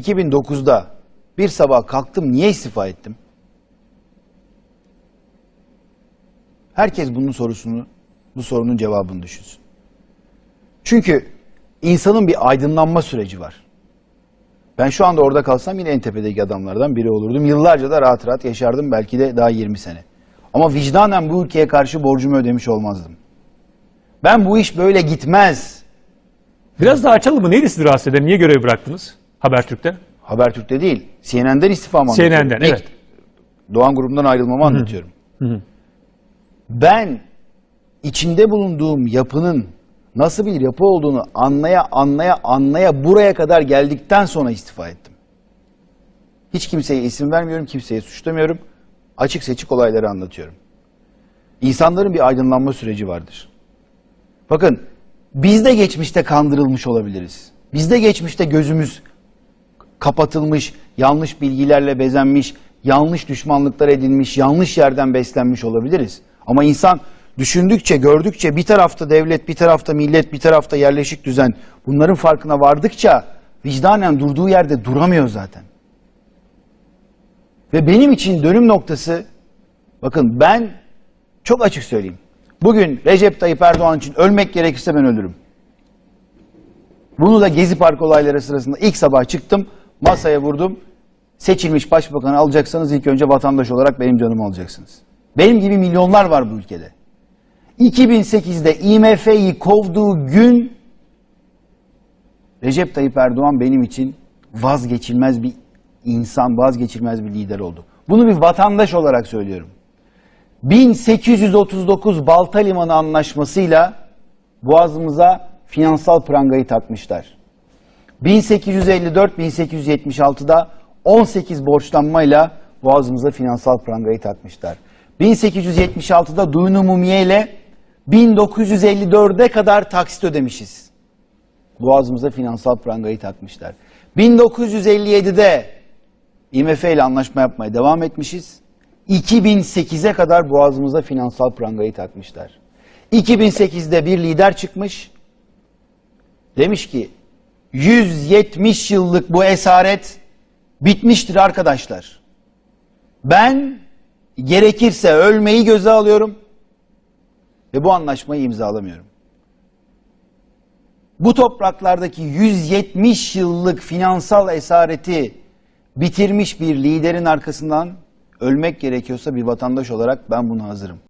2009'da bir sabah kalktım niye istifa ettim? Herkes bunun sorusunu, bu sorunun cevabını düşünsün. Çünkü insanın bir aydınlanma süreci var. Ben şu anda orada kalsam yine en tepedeki adamlardan biri olurdum. Yıllarca da rahat rahat yaşardım belki de daha 20 sene. Ama vicdanen bu ülkeye karşı borcumu ödemiş olmazdım. Ben bu iş böyle gitmez. Biraz daha açalım mı? Neydi sizi rahatsız eden? Niye görevi bıraktınız Habertürk'te? Habertürk'te değil, CNN'den istifamı anlatıyorum. CNN'den, İlk evet. Doğan grubundan ayrılmamı anlatıyorum. Ben içinde bulunduğum yapının nasıl bir yapı olduğunu anlaya anlaya anlaya buraya kadar geldikten sonra istifa ettim. Hiç kimseye isim vermiyorum, kimseye suçlamıyorum. Açık seçik olayları anlatıyorum. İnsanların bir aydınlanma süreci vardır. Bakın biz de geçmişte kandırılmış olabiliriz. Biz de geçmişte gözümüz kapatılmış, yanlış bilgilerle bezenmiş, yanlış düşmanlıklar edinmiş, yanlış yerden beslenmiş olabiliriz. Ama insan düşündükçe, gördükçe bir tarafta devlet, bir tarafta millet, bir tarafta yerleşik düzen bunların farkına vardıkça vicdanen durduğu yerde duramıyor zaten. Ve benim için dönüm noktası bakın ben çok açık söyleyeyim. Bugün Recep Tayyip Erdoğan için ölmek gerekirse ben ölürüm. Bunu da Gezi Park olayları sırasında ilk sabah çıktım, masaya vurdum. Seçilmiş başbakanı alacaksanız ilk önce vatandaş olarak benim canımı alacaksınız. Benim gibi milyonlar var bu ülkede. 2008'de IMF'yi kovduğu gün Recep Tayyip Erdoğan benim için vazgeçilmez bir insan, vazgeçilmez bir lider oldu. Bunu bir vatandaş olarak söylüyorum. 1839 Balta Limanı Anlaşması'yla boğazımıza finansal prangayı takmışlar. 1854-1876'da 18 borçlanmayla boğazımıza finansal prangayı takmışlar. 1876'da Duyun Umumiye ile 1954'e kadar taksit ödemişiz. Boğazımıza finansal prangayı takmışlar. 1957'de IMF ile anlaşma yapmaya devam etmişiz. 2008'e kadar boğazımıza finansal prangayı takmışlar. 2008'de bir lider çıkmış. Demiş ki 170 yıllık bu esaret bitmiştir arkadaşlar. Ben gerekirse ölmeyi göze alıyorum ve bu anlaşmayı imzalamıyorum. Bu topraklardaki 170 yıllık finansal esareti bitirmiş bir liderin arkasından ölmek gerekiyorsa bir vatandaş olarak ben buna hazırım.